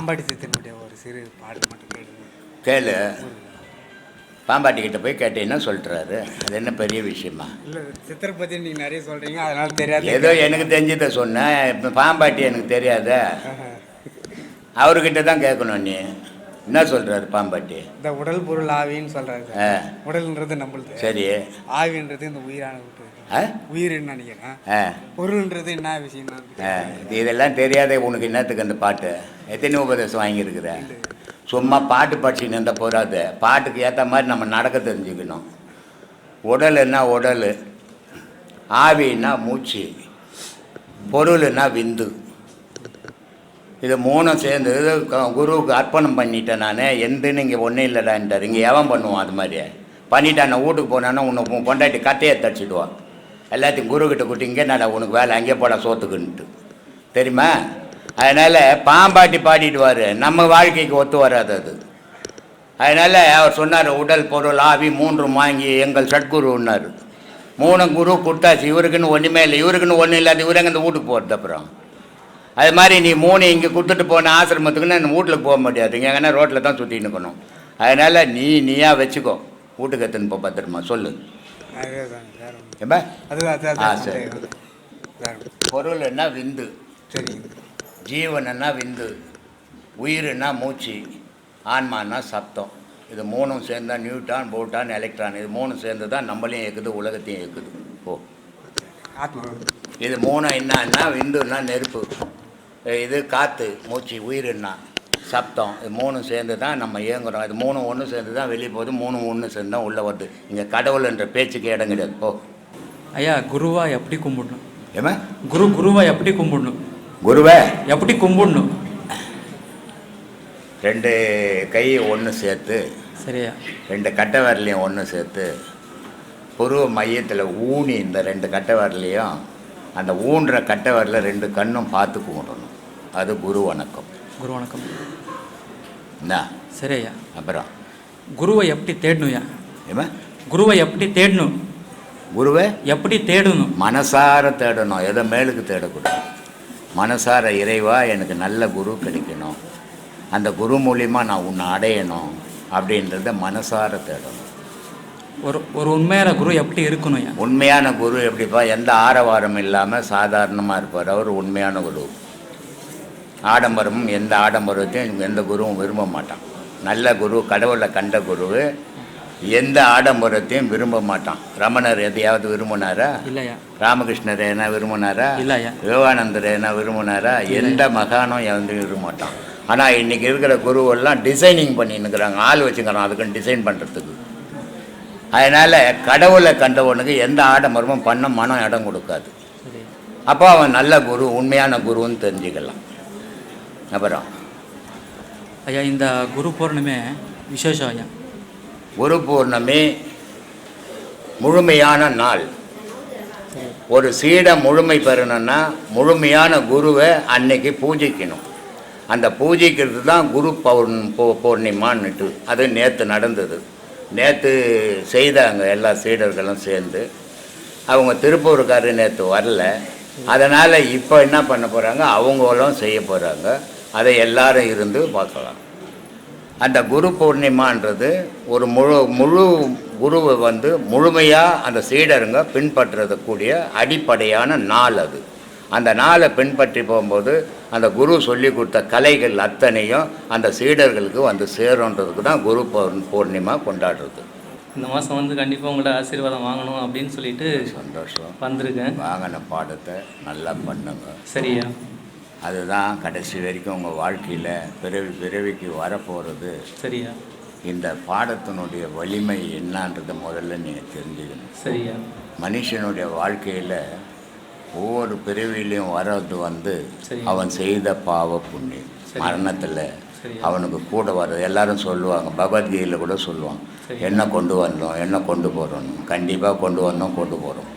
பாம்பாட்டி சித்தனுடைய ஒரு சிறு பாட்டு மட்டும் கேளுங்க. கேளு. பாம்பாட்டி கிட்ட போய் கேட்டீங்கன்னா சொல்லிட்டுறாரு அது என்ன பெரிய விஷயமா? இல்லை சித்தரை பற்றி நீங்கள் நிறைய சொல்கிறீங்க அதனால தெரியாது. ஏதோ எனக்கு தெரிஞ்சதை சொன்னேன் இப்போ பாம்பாட்டி எனக்கு தெரியாத. அவர்கிட்ட தான் கேட்கணும் நீ. என்ன சொல்கிறாரு பாம்பாட்டி? இந்த உடல் பொருள் ஆவின்னு சொல்கிறாரு உடல்ன்றது நம்மளுது. சரி. ஆவின்றது இந்த உயிரான விட்டு ஆ? உயிர்னு நினைக்கிறேன்? பொருள்ன்றது என்ன விஷயம் இது இதெல்லாம் தெரியாத உனக்கு என்னத்துக்கு அந்த பாட்டு? எத்தனை உபதேசம் வாங்கியிருக்கிற? சும்மா பாட்டு படிச்சுன்னு இருந்தால் போகாது பாட்டுக்கு ஏற்ற மாதிரி நம்ம நடக்க தெரிஞ்சுக்கணும். உடலுன்னா உடல்? ஆவின்னா மூச்சு. பொருள்னா விந்து? இது மூணும் சேர்ந்து இது க- குருவுக்கு அர்ப்பணம் பண்ணிட்டேன் நான். எந்தன்னு இங்கே ஒன்றும் இல்லைடான்ட்டார் இங்கே எவன் பண்ணுவான் அது மாதிரி பண்ணிட்டான் நான் வீட்டுக்கு போனான்னா உன்னை கொண்டாட்டி பொண்டாட்டி கட்டையை தடிச்சிடுவான் எல்லாத்தையும் குருக்கிட்ட கூட்டி இங்கே நான் உனக்கு வேலை? அங்கே போட சோத்துக்குன்ட்டு தெரியுமா? அதனால் பாம்பாட்டி பாடிடுவார் நம்ம வாழ்க்கைக்கு ஒத்து வராது அது. அதனால் அவர் சொன்னார் உடல் பொருள் ஆவி மூன்றும் வாங்கி எங்கள் சட்குருன்னார் மூணு குரு கொடுத்தாச்சு இவருக்குன்னு ஒன்றுமே இல்லை. இவருக்குன்னு ஒன்றும் இல்லாத இவரங்க இந்த வீட்டுக்கு போகிறது அப்புறம். அது மாதிரி நீ மூணு இங்கே கொடுத்துட்டு போன ஆசிரமத்துக்குன்னு அந்த வீட்டுக்கு போக முடியாது எங்கன்னா ரோட்டில் தான் சுற்றின்னு இருக்கணும். அதனால் நீ நீயா வச்சுக்கோ. வீட்டுக்கு எத்துன்னு போ பத்திரமா சொல்லு. ஆ, சரி. பொருள்னா விந்து. சரி ஜீவனா விந்து. உயிர்னா மூச்சு. ஆன்மானா சப்தம். இது மூணும் சேர்ந்தா நியூட்டான் போட்டான் எலக்ட்ரான். இது மூணும் சேர்ந்து தான் நம்மளையும் இயக்குது உலகத்தையும் இயக்குது. ஓ இது மூணும் என்னன்னா விந்துன்னா நெருப்பு. இது காற்று மூச்சு உயிர்னா சப்தம் இது மூணும் சேர்ந்து தான் நம்ம இயங்குறோம். இது மூணும் ஒன்று சேர்ந்து தான் வெளியே போகுது மூணும் ஒன்று சேர்ந்து தான் உள்ளே வருது. இங்கே கடவுள்ன்ற பேச்சுக்கு இடம் கிடையாது. ஓ ஐயா குருவா எப்படி கும்பிடணும்? ஏமா குரு குருவா எப்படி கும்பிடணும்? குருவே? எப்படி கும்பிடணும்? ரெண்டு கையை ஒன்று சேர்த்து சரியா. ரெண்டு கட்டை விரலையும் ஒன்று சேர்த்து புருவ மையத்தில் ஊனி இந்த ரெண்டு கட்டை விரலையும் அந்த ஊன்ற கட்டை விரல ரெண்டு கண்ணும் பார்த்து கும்பிடணும். அது குரு வணக்கம். குரு வணக்கம். என்ன சரி ஐயா அப்புறம். குருவை எப்படி தேடணும் ஐயா ஏமா குருவை எப்படி தேடணும்? குருவை? எப்படி தேடணும்? மனசார தேடணும். எதோ மேலுக்கு தேடக்கூடாது. மனசார இறைவா எனக்கு நல்ல குரு கிடைக்கணும். அந்த குரு மூலியமாக நான் உன்னை அடையணும் அப்படின்றத மனசார தேடணும். ஒரு ஒரு உண்மையான குரு எப்படி இருக்கணும் உண்மையான குரு எப்படிப்பா? எந்த ஆரவாரம் இல்லாமல் சாதாரணமாக இருப்பார். அவர் உண்மையான குரு. ஆடம்பரமும் எந்த ஆடம்பரத்தையும் எந்த குருவும் விரும்ப மாட்டான். நல்ல குரு கடவுளை கண்ட குரு எந்த ஆடம்பரத்தையும் விரும்ப மாட்டான். ரமணர் எதையாவது விரும்பினாரா? இல்லையா. ராமகிருஷ்ணர் என்ன விரும்பினாரா? இல்லையா. விவேகானந்தர் என்ன விரும்பினாரா? எந்த மகானும் வந்து விரும்ப மாட்டான். ஆனால் இன்னைக்கு இருக்கிற குருவெல்லாம் டிசைனிங் பண்ணின்னுக்குறாங்க. ஆள் வச்சுக்கிறான். அதுக்குன்னு டிசைன் பண்ணுறதுக்கு அதனால் கடவுளை கண்டவனுக்கு எந்த ஆடம்பரமும் பண்ண மனம் இடம் கொடுக்காது. அப்போ அவன் நல்ல குரு உண்மையான குருன்னு தெரிஞ்சுக்கலாம். அப்புறம்? ஐயா இந்த குரு பௌர்ணமி விசேஷம் ஐயா. குரு பூர்ணமி முழுமையான நாள். ஒரு சீடை முழுமை பெறணும்னா முழுமையான குருவை அன்னைக்கு பூஜிக்கணும். அந்த பூஜிக்கிறது தான் குரு பௌர்ண பௌ- பௌர்ணிமான்னுட்டு. அது நேற்று நடந்தது. நேற்று செய்தாங்க எல்லா சீடர்களும் சேர்ந்து. அவங்க திருப்பூருக்காரர் நேற்று வரல. அதனால் இப்போ என்ன பண்ண போகிறாங்க அவங்களும் செய்ய போகிறாங்க அதை எல்லாரும் இருந்து பார்க்கலாம். அந்த குரு பௌர்ணிமான்றது ஒரு முழு முழு குருவை வந்து முழுமையாக அந்த சீடருங்க பின்பற்றுறதுக்கூடிய அடிப்படையான நாள் அது. அந்த நாளை பின்பற்றி போகும்போது அந்த குரு சொல்லி கொடுத்த கலைகள் அத்தனையும் அந்த சீடர்களுக்கு வந்து சேருன்றதுக்கு தான் குரு பௌர் பௌர்ணிமா கொண்டாடுறது. இந்த மாதம் வந்து கண்டிப்பாக உங்களோட ஆசீர்வாதம் வாங்கணும் அப்படின்னு சொல்லிட்டு சந்தோஷம். வந்திருக்கேன். வாங்கின பாடத்தை நல்லா பண்ணுங்க. சரியா? அதுதான் கடைசி வரைக்கும் உங்கள் வாழ்க்கையில் பிறவி பிறவிக்கு வரப்போகிறது சரியா இந்த பாடத்தினுடைய வலிமை என்னன்றதை முதல்ல நீங்கள் தெரிஞ்சுக்கணும் சரியா மனுஷனுடைய வாழ்க்கையில் ஒவ்வொரு பிறவிலையும் வர்றது வந்து. அவன் செய்த பாவ புண்ணியம். மரணத்தில். அவனுக்கு கூட வர்றது. எல்லாரும் சொல்லுவாங்க. பகவத்கீதையில் கூட சொல்லுவாங்க. சரி. என்ன கொண்டு வந்தோம்? என்ன கொண்டு போகிறோம் கண்டிப்பாக கொண்டு வந்தோம் கொண்டு போகிறோம்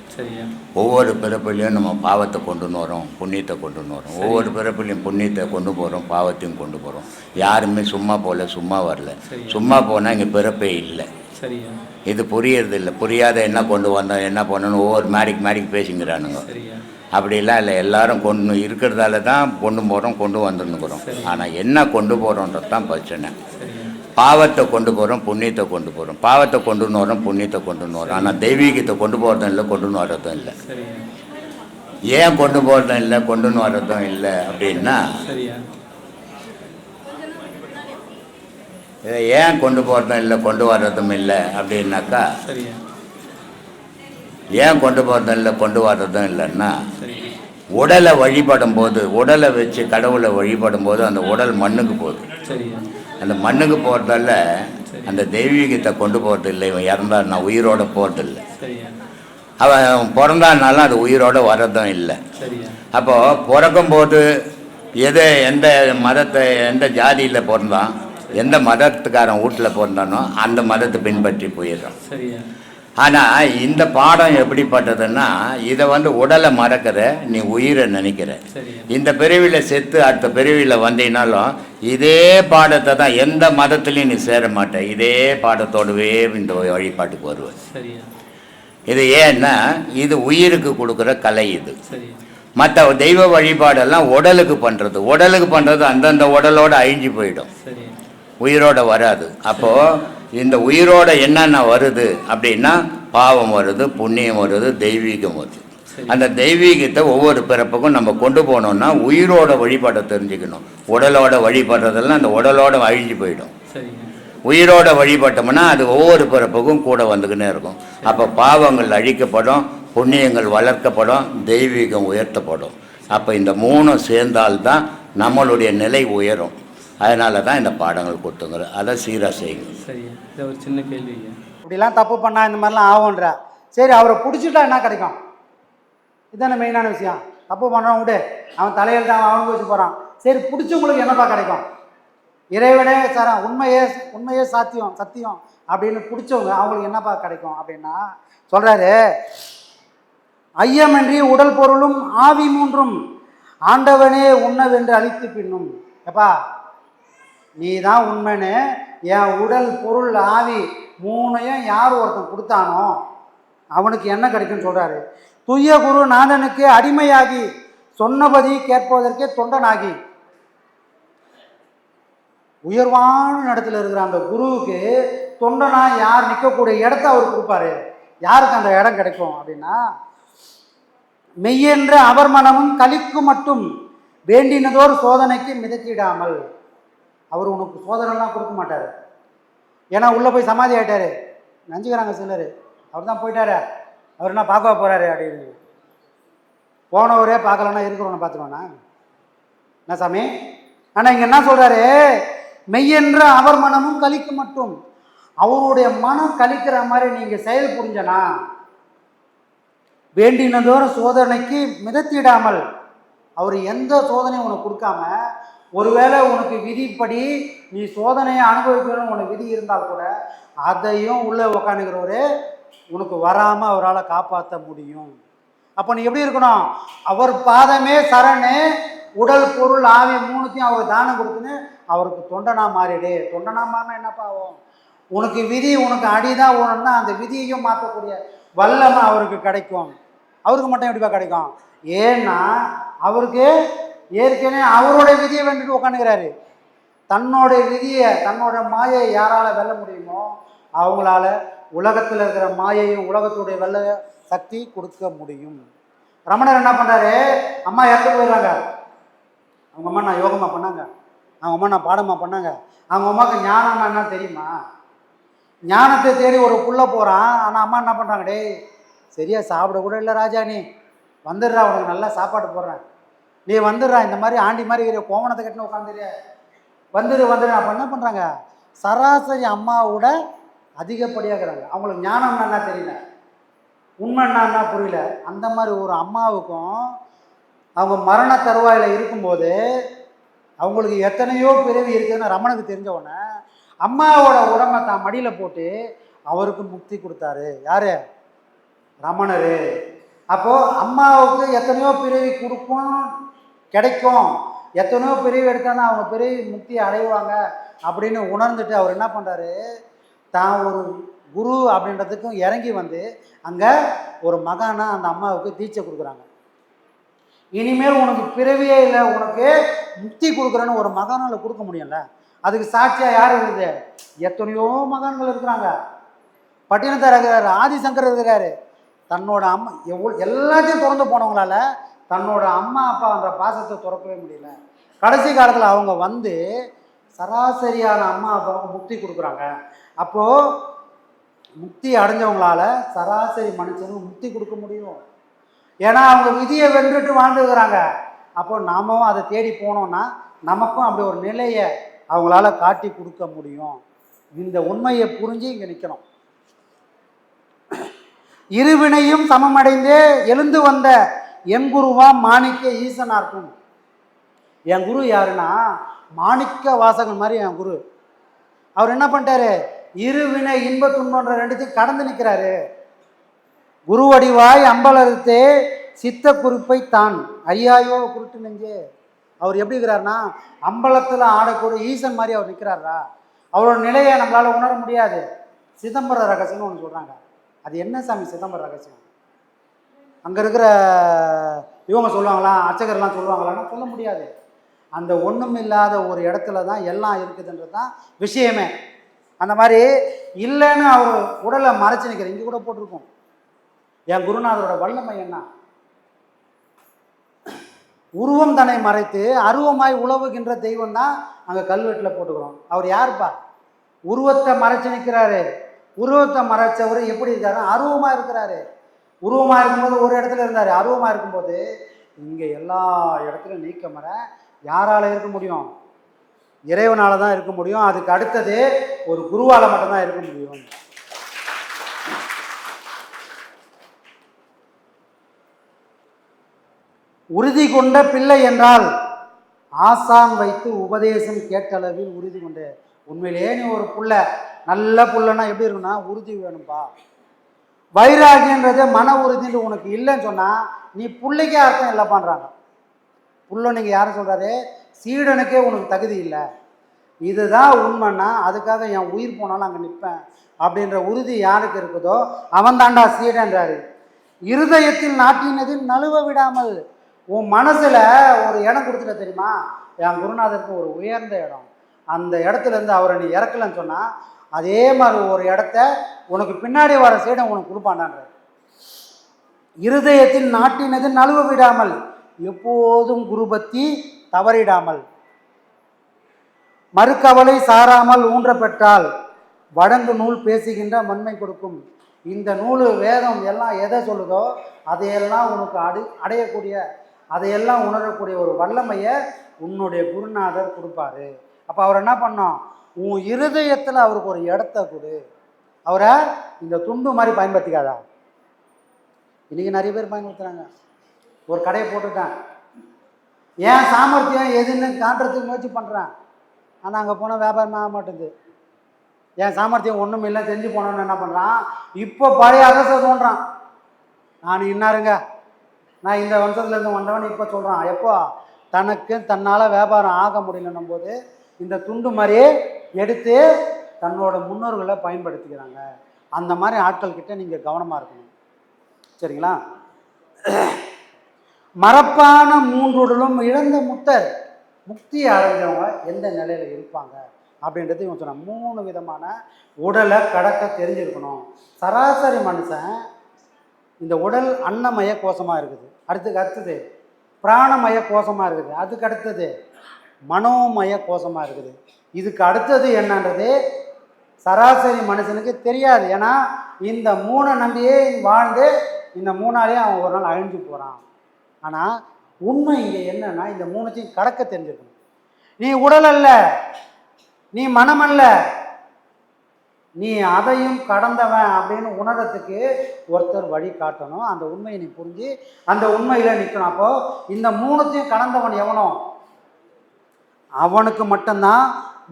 ஒவ்வொரு பிறப்பிலையும் நம்ம பாவத்தை கொண்டு வரோம் புண்ணியத்தை கொண்டு வரோம். ஒவ்வொரு பிறப்பிலையும் புண்ணியத்தை கொண்டு போகிறோம் பாவத்தையும் கொண்டு போகிறோம் யாருமே சும்மா போகல சும்மா வரல. சும்மா போனால் இங்கே பிறப்பே இல்லை. இது புரியறது இல்லை புரியாத என்ன கொண்டு வந்தோம் என்ன பண்ணணும் ஒவ்வொரு மேடிக் மேடிக் பேசிங்கிறானுங்க. அப்படிலாம் இல்லை. எல்லாரும் கொண்டு இருக்கிறதால தான் கொண்டு போகிறோம் கொண்டு வந்துன்னுக்குறோம். சரி. ஆனால் என்ன கொண்டு போகிறோன்றது தான் பிரச்சனை. பாவத்தை கொண்டு போகிறோம் புண்ணியத்தை கொண்டு போகிறோம் பாவத்தை கொண்டு வரோம் புண்ணியத்தை கொண்டு வரோம் ஆனால் தெய்வீகத்தை கொண்டு போகிறதும் இல்லை கொண்டு வரதும் இல்லை. ஏன் கொண்டு போகிறதும் இல்லை கொண்டு வரதும் இல்லை அப்படின்னா இதை ஏன் கொண்டு போகிறதும் இல்லை கொண்டு வர்றதும் இல்லை அப்படின்னாக்கா சரியா? ஏன் கொண்டு போகிறதும் இல்லை கொண்டு வர்றதும் இல்லைன்னா உடலை வழிபடும் போது உடலை வச்சு கடவுளை வழிபடும் போது அந்த உடல் மண்ணுக்கு போகுது. அந்த மண்ணுக்கு போகிறதால அந்த தெய்வீகத்தை கொண்டு போகிறது இல்லை இவன் இறந்தான்னா உயிரோட போகிறது இல்லை சரியா அவன் பிறந்தானாலும் அது உயிரோட வர்றதும் இல்லை. அப்போது பிறக்கும்போது எது எந்த மதத்தை எந்த ஜாதியில் பிறந்தான் எந்த மதத்துக்காரன் வீட்டில் பிறந்தானோ அந்த மதத்தை பின்பற்றி போயிடுறான். சரியா ஆனால் இந்த பாடம் எப்படிப்பட்டதுன்னா இதை வந்து உடலை மறக்கிற நீ உயிரை நினைக்கிற. இந்த பிரிவில் செத்து அடுத்த பிரிவில் வந்தீங்கனாலும் இதே பாடத்தை தான் எந்த மதத்துலேயும் நீ சேர மாட்ட. இதே பாடத்தோடவே இந்த வழிபாட்டுக்கு வருவ. சரியா. இது ஏன்னா இது உயிருக்கு கொடுக்குற கலை இது. மற்ற தெய்வ வழிபாடெல்லாம் உடலுக்கு பண்ணுறது உடலுக்கு பண்ணுறது அந்தந்த உடலோட அழிஞ்சு போயிடும். உயிரோட வராது. அப்போது இந்த உயிரோட என்னென்ன வருது அப்படின்னா பாவம் வருது புண்ணியம் வருது தெய்வீகம் வருது. அந்த தெய்வீகத்தை ஒவ்வொரு பிறப்புக்கும் நம்ம கொண்டு போனோம்னா உயிரோட வழிபாட்டை தெரிஞ்சுக்கணும். உடலோட வழிபடுறதெல்லாம் அந்த உடலோட அழிஞ்சு போயிடும். உயிரோட வழிபட்டோம்னா அது ஒவ்வொரு பிறப்புக்கும் கூட வந்துக்கினே இருக்கும். அப்போ பாவங்கள் அழிக்கப்படும் புண்ணியங்கள் வளர்க்கப்படும் தெய்வீகம் உயர்த்தப்படும். அப்போ இந்த மூணும் சேர்ந்தால்தான் நம்மளுடைய நிலை உயரும். அதனால தான் இந்த பாடங்கள் கொடுத்துங்கிற அதை சீராக செய்யுங்க. சரியா இது ஒரு சின்ன கேள்வி இப்படிலாம் தப்பு பண்ணா இந்த மாதிரிலாம் ஆகுன்ற சரி அவரை பிடிச்சிட்டா என்ன கிடைக்கும்? இதுதானே மெயினான விஷயம். தப்பு பண்ணுறான் விடு. அவன் தலையில் தான் அவன் வச்சு போகிறான் சரி பிடிச்சவங்களுக்கு என்னப்பா கிடைக்கும்? இறைவனே சார் உண்மையே உண்மையே சாத்தியம் சத்தியம் அப்படின்னு பிடிச்சவங்க அவங்களுக்கு என்னப்பா கிடைக்கும் அப்படின்னா சொல்கிறாரு ஐயமின்றி உடல் பொருளும் ஆவி மூன்றும் ஆண்டவனே உண்ணவென்று அழித்து பின்னும். எப்பா? நீ தான் உண்மைன்னு என் உடல் பொருள் ஆவி மூணையும் யார் ஒருத்தன் கொடுத்தானோ அவனுக்கு என்ன கிடைக்கும்னு சொல்கிறாரு துய்ய குரு நாதனுக்கு அடிமையாகி சொன்னபதி கேட்பதற்கே தொண்டனாகி. உயர்வான இடத்துல இருக்கிற அந்த குருவுக்கு தொண்டனா யார் நிற்கக்கூடிய இடத்த அவர் கொடுப்பாரு. யாருக்கு அந்த இடம் கிடைக்கும் அப்படின்னா மெய்யென்ற அவர் மனமும் கலிக்கு மட்டும் வேண்டினதோர் சோதனைக்கு மிதக்கிடாமல். அவர் உனக்கு சோதனைலாம் கொடுக்க மாட்டார். ஏன்னா உள்ளே போய் சமாதி ஆகிட்டாரு நஞ்சுக்கிறாங்க சிலர். அவர் தான் போயிட்டாரு. அவர் என்ன பார்க்க போகிறாரு அப்படின்னு. போனவரே பார்க்கலன்னா இருக்கிறவனை பார்த்துக்கோண்ணா என்ன சாமி? ஆனால் இங்கே என்ன சொல்கிறாரு மெய்யென்ற அவர் மனமும் கழிக்க மட்டும். அவருடைய மனம் கலிக்கிற மாதிரி நீங்கள் செயல் புரிஞ்சனா வேண்டினதோறும் சோதனைக்கு மிதத்திடாமல் அவர் எந்த சோதனையும் உனக்கு கொடுக்காம ஒருவேளை உனக்கு விதிப்படி நீ சோதனையை அனுபவிக்கணும்னு உனக்கு விதி இருந்தால் கூட அதையும் உள்ளே உக்காந்துக்கிறவரு உனக்கு வராமல் அவரால் காப்பாற்ற முடியும். அப்போ நீ எப்படி இருக்கணும்? அவர் பாதமே சரணு உடல் பொருள் ஆவி மூணுத்தையும் அவர் தானம் கொடுத்துன்னு அவருக்கு தொண்டனா மாறிடு. தொண்டனா மாறினா என்னப்பா ஆகும் உனக்கு விதி உனக்கு அடிதான் ஓணும்னா அந்த விதியையும் மாற்றக்கூடிய வல்லமை அவருக்கு கிடைக்கும். அவருக்கு மட்டும் எப்படிப்பா கிடைக்கும்? ஏன்னா அவருக்கு ஏற்கனவே அவருடைய விதியை வேண்டிட்டு உட்காந்துக்கிறாரு தன்னோட விதியை தன்னோட மாயை யாரால வெல்ல முடியுமோ அவங்களால உலகத்தில் இருக்கிற மாயையும் உலகத்துடைய வெல்ல சக்தி கொடுக்க முடியும். ரமணர் என்ன பண்ணுறாரு அம்மா இறந்து போயிடுறாங்க. அவங்க அம்மா நான் யோகமாக பண்ணாங்க. அவங்க அம்மா நான் பாடமாக பண்ணாங்க. அவங்க அம்மாவுக்கு ஞானம்னா என்ன தெரியுமா? ஞானத்தை தேடி ஒரு புள்ள போகிறான் ஆனால் அம்மா என்ன பண்ணுறாங்க டேய் சரியாக சாப்பிட கூட இல்லை ராஜா நீ வந்துடுறா உனக்கு நல்லா சாப்பாடு போடுறேன். நீ வந்துடுறா இந்த மாதிரி ஆண்டி மாதிரி இருக்கிற கோவணத்தை கட்டின உட்காந்துரு. வந்துடு வந்துடு அப்போ என்ன பண்ணுறாங்க சராசரி அம்மாவோட அதிகப்படியாகிறாங்க அவங்களுக்கு ஞானம் என்ன தெரியல. உண்மை என்னன்னா புரியல. அந்த மாதிரி ஒரு அம்மாவுக்கும் அவங்க மரண தருவாயில் இருக்கும்போது அவங்களுக்கு எத்தனையோ பிறவி இருக்குதுன்னு ரமணுக்கு தெரிஞ்ச உடனே அம்மாவோட உடம்பை தான் மடியில் போட்டு அவருக்கு முக்தி கொடுத்தாரு. யாரு? ரமணரு. அப்போது அம்மாவுக்கு எத்தனையோ பிறவி கொடுக்கும் கிடைக்கும். எத்தனையோ பிறவி எடுத்தால் அவங்க பிறவி முக்தி அடைவாங்க அப்படின்னு உணர்ந்துட்டு அவர் என்ன பண்ணுறாரு தான் ஒரு குரு அப்படின்றதுக்கும் இறங்கி வந்து அங்கே ஒரு மகானா அந்த அம்மாவுக்கு தீட்சை கொடுக்குறாங்க. இனிமேல் உனக்கு பிறவியே இல்லை உனக்கு முக்தி கொடுக்குறேன்னு ஒரு மகானால் கொடுக்க முடியல அதுக்கு சாட்சியாக யார் இருக்குது எத்தனையோ மகான்கள் இருக்கிறாங்க. பட்டினத்தார் இருக்கிறாரு ஆதிசங்கர் இருக்கிறாரு. தன்னோட அம்மா எவ்வளோ எல்லாத்தையும் திறந்து போனவங்களால தன்னோட அம்மா அப்பான்ற பாசத்தை துறக்கவே முடியல. கடைசி காலத்தில் அவங்க வந்து சராசரியான அம்மா அப்பாவுக்கு முக்தி கொடுக்குறாங்க. அப்போது முக்தி அடைஞ்சவங்களால சராசரி மனுஷனுக்கு முக்தி கொடுக்க முடியும். ஏன்னா அவங்க விதியை வென்றுட்டு வாழ்ந்துருக்கிறாங்க அப்போ நாமும் அதை தேடி போனோம்னா நமக்கும் அப்படி ஒரு நிலையை அவங்களால காட்டி கொடுக்க முடியும். இந்த உண்மையை புரிஞ்சு இங்கே நிற்கணும் இருவினையும் சமமடைந்தே எழுந்து வந்த என் குருவா மாணிக்க ஈசனார்க்கும். என் குரு யாருன்னா? மாணிக்க வாசகன் மாதிரி என் குரு. அவர் என்ன பண்ணிட்டாரு? இருவினை இன்ப துன்பன்ற ரெண்டுத்தையும் கடந்து நிற்கிறாரு குருவடிவாய் அம்பலத்தே சித்த குறிப்பை தான். ஐயாயோ குருட்டு நெஞ்சே. அவர் எப்படி இருக்கிறாருன்னா அம்பலத்தில் ஆடக்கூடிய ஈசன் மாதிரி அவர் நிற்கிறாரா அவரோட நிலையை நம்மளால் உணர முடியாது. சிதம்பர ரகசியம்னு ஒன்று சொல்கிறாங்க அது என்ன சாமி? சிதம்பர ரகசியம். அங்கே இருக்கிற இவங்க சொல்லுவாங்களா அர்ச்சகர்லாம் சொல்லுவாங்களான்னா சொல்ல முடியாது. அந்த ஒன்றும் இல்லாத ஒரு இடத்துல தான் எல்லாம் இருக்குதுன்றது தான் விஷயமே. அந்த மாதிரி இல்லைன்னு அவர் உடலை மறைச்சு நிற்கிற இங்கே கூட போட்டிருக்கோம். என் குருநாதரோட வல்லமை என்ன? உருவம் தன்னை மறைத்து அருவமாய் உழவுகின்ற தெய்வம் தான் அங்கே கல்வெட்டில் போட்டுக்கிறோம். அவர் யாருப்பா? உருவத்தை மறைச்சு நிற்கிறாரு உருவத்தை மறைச்சவர் எப்படி இருக்காரு? அருவமாக இருக்கிறாரு. உருவமாக இருக்கும்போது ஒரு இடத்துல இருந்தார். அருவமாக இருக்கும்போது இங்கே எல்லா இடத்துலையும் நீக்க மர யாரால் இருக்க முடியும்? இறைவனால் தான் இருக்க முடியும். அதுக்கு அடுத்தது ஒரு குருவால் மட்டும்தான் இருக்க முடியும். உறுதி கொண்ட பிள்ளை என்றால் ஆசான் வைத்து உபதேசம் கேட்டளவில் உறுதி கொண்டு. உண்மையிலேயே நீ ஒரு பிள்ளை. நல்ல புள்ளனா எப்படி இருக்குன்னா உறுதி வேணும்பா. வைராகியன்றது மன உறுதின்னு உனக்கு இல்லைன்னு சொன்னால் நீ பிள்ளைக்கே அர்த்தம் இல்லை பண்ணுறாங்க புள்ள நீங்கள் யாரும் சொல்கிறாரு சீடனுக்கே உனக்கு தகுதி இல்லை. இதுதான் உண்மைன்னா அதுக்காக என் உயிர் போனாலும் அங்கே நிற்பேன் அப்படின்ற உறுதி யாருக்கு இருக்குதோ அவன் தாண்டா சீடன்றாரு. இருதயத்தில் நாட்டினதில் நழுவ விடாமல் உன் மனசில் ஒரு இடம் கொடுத்துட்ட தெரியுமா? என் குருநாதருக்கு ஒரு உயர்ந்த இடம். அந்த இடத்துலேருந்து அவரை நீ இறக்கலன்னு சொன்னால் அதே மாதிரி ஒரு இடத்த உனக்கு பின்னாடி வர சைடு உனக்கு கொடுப்பாண்டான்ற இருதயத்தில் நாட்டினது நழுவ விடாமல் எப்போதும் குருபத்தி தவறிடாமல். மறுக்கவலை சாராமல் ஊன்ற பெற்றால் வடங்கு நூல் பேசுகின்ற மண்மை கொடுக்கும். இந்த நூல் வேதம் எல்லாம் எதை சொல்லுதோ அதையெல்லாம் உனக்கு அடு அடையக்கூடிய அதையெல்லாம் உணரக்கூடிய ஒரு வல்லமையை உன்னுடைய குருநாதர் கொடுப்பாரு. அப்போ அவர் என்ன பண்ணோம்? உன் இருதயத்தில் அவருக்கு ஒரு இடத்த கொடு. அவரை இந்த துண்டு மாதிரி பயன்படுத்திக்காதா. இன்றைக்கி நிறைய பேர் பயன்படுத்துகிறாங்க ஒரு கடையை போட்டுட்டேன். ஏன் சாமர்த்தியம் எதுன்னு காட்டுறதுக்கு முயற்சி பண்ணுறேன் ஆனால் அங்கே போனால் வியாபாரம் ஆக மாட்டேங்குது. என் சாமர்த்தியம் ஒன்றும் இல்லை தெரிஞ்சு போனோன்னு என்ன பண்ணுறான் இப்போ பழைய அரசை தோன்றான். நான் இன்னாருங்க? நான் இந்த வம்சத்துலேருந்து வந்தவன் இப்போ சொல்கிறான் எப்போ தனக்கு தன்னால் வியாபாரம் ஆக முடியலன்னும் போது இந்த துண்டு மாதிரியே எடுத்து தன்னோட முன்னோர்களை பயன்படுத்திக்கிறாங்க. அந்த மாதிரி ஆட்கள்கிட்ட நீங்கள் கவனமாக இருக்கணும். சரிங்களா? மரப்பான மூன்றுடலும் இழந்த முத்தர் முக்தி அடைஞ்சவங்க எந்த நிலையில் இருப்பாங்க? அப்படின்றது இவன் சொன்ன மூணு விதமான உடலை கடக்க தெரிஞ்சிருக்கணும். சராசரி மனுஷன் இந்த உடல் அன்னமய கோஷமாக இருக்குது. அடுத்துக்கு அடுத்தது பிராணமய கோஷமாக இருக்குது. அதுக்கு அடுத்தது மனோமய கோஷமாக இருக்குது. இதுக்கு அடுத்தது என்னன்றது சராசரி மனுஷனுக்கு தெரியாது. ஏன்னா இந்த மூணை நம்பியே வாழ்ந்து இந்த மூணாலேயே அவன் ஒரு நாள் அழிஞ்சு போகிறான் ஆனால் உண்மை இங்கே என்னன்னா இந்த மூணுத்தையும் கடக்க தெரிஞ்சுக்கணும். நீ உடல் அல்ல நீ மனம் அல்ல நீ அதையும் கடந்தவன் அப்படின்னு உணரத்துக்கு ஒருத்தர் வழி காட்டணும். அந்த உண்மையை நீ புரிஞ்சு அந்த உண்மையில் நிற்கணும் அப்போது இந்த மூணுத்தையும் கடந்தவன் எவனோ அவனுக்கு மட்டும்தான்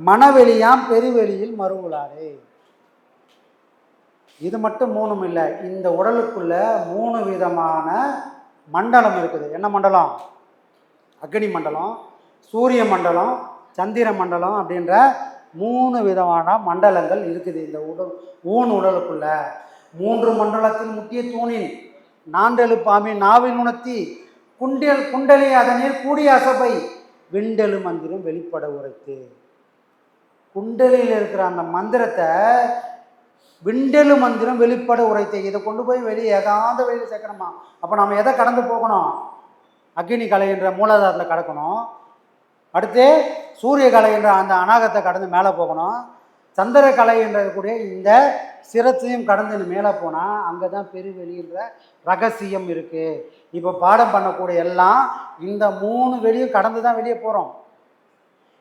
மனவெளியாம் பெருவெளியில் மறுவுளாரே இது மட்டும் மூணும் இல்லை இந்த உடலுக்குள்ள மூணு விதமான மண்டலம் இருக்குது. என்ன மண்டலம்? அக்னி மண்டலம் சூரிய மண்டலம் சந்திர மண்டலம் அப்படின்ற மூணு விதமான மண்டலங்கள் இருக்குது இந்த உடல் ஊன் உடலுக்குள்ள. மூன்று மண்டலத்தின் முக்கிய தூணின் நாண்டெழுப்பாமி நாவின் உணர்த்தி குண்டல் குண்டலி அதனில் கூடிய அசபை விண்டலு மந்திரம் வெளிப்பட உரைத்து. குண்டலியில் இருக்கிற அந்த மந்திரத்தை விண்டலு மந்திரம் வெளிப்பட உரைத்து. இதை கொண்டு போய் வெளியே ஏகாந்த வெளியில் சேர்க்கணுமா? அப்போ நம்ம எதை கடந்து போகணும்? அக்னி கலை என்ற மூலாதாரத்தில் கடக்கணும். அடுத்து சூரிய கலை என்ற அந்த அநாகத்தை கடந்து மேலே போகணும். சந்திர கலை என்ற இந்த சிரத்தையும் கடந்து மேலே போனால் அங்கே தான் பெருவெளின்ற ரகசியம் இருக்குது இப்போ பாடம் பண்ணக்கூடிய எல்லாம் இந்த மூணு வெளியும் கடந்து தான் வெளியே போகிறோம்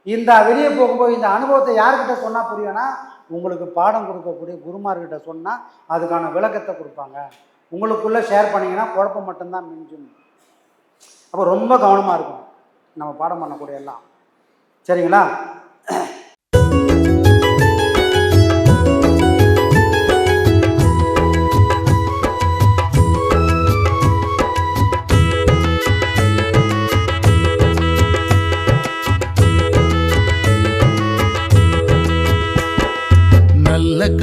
இந்த வெளியே போகும்போது இந்த அனுபவத்தை யார்கிட்ட சொன்னால் புரியும்னா உங்களுக்கு பாடம் கொடுக்கக்கூடிய குருமார்கிட்ட சொன்னால் அதுக்கான விளக்கத்தை கொடுப்பாங்க. உங்களுக்குள்ளே ஷேர் பண்ணிங்கன்னா குழப்பம் மட்டும்தான் மிஞ்சும். அப்போ ரொம்ப கவனமாக இருக்கும் நம்ம பாடம் பண்ணக்கூடிய எல்லாம். சரிங்களா?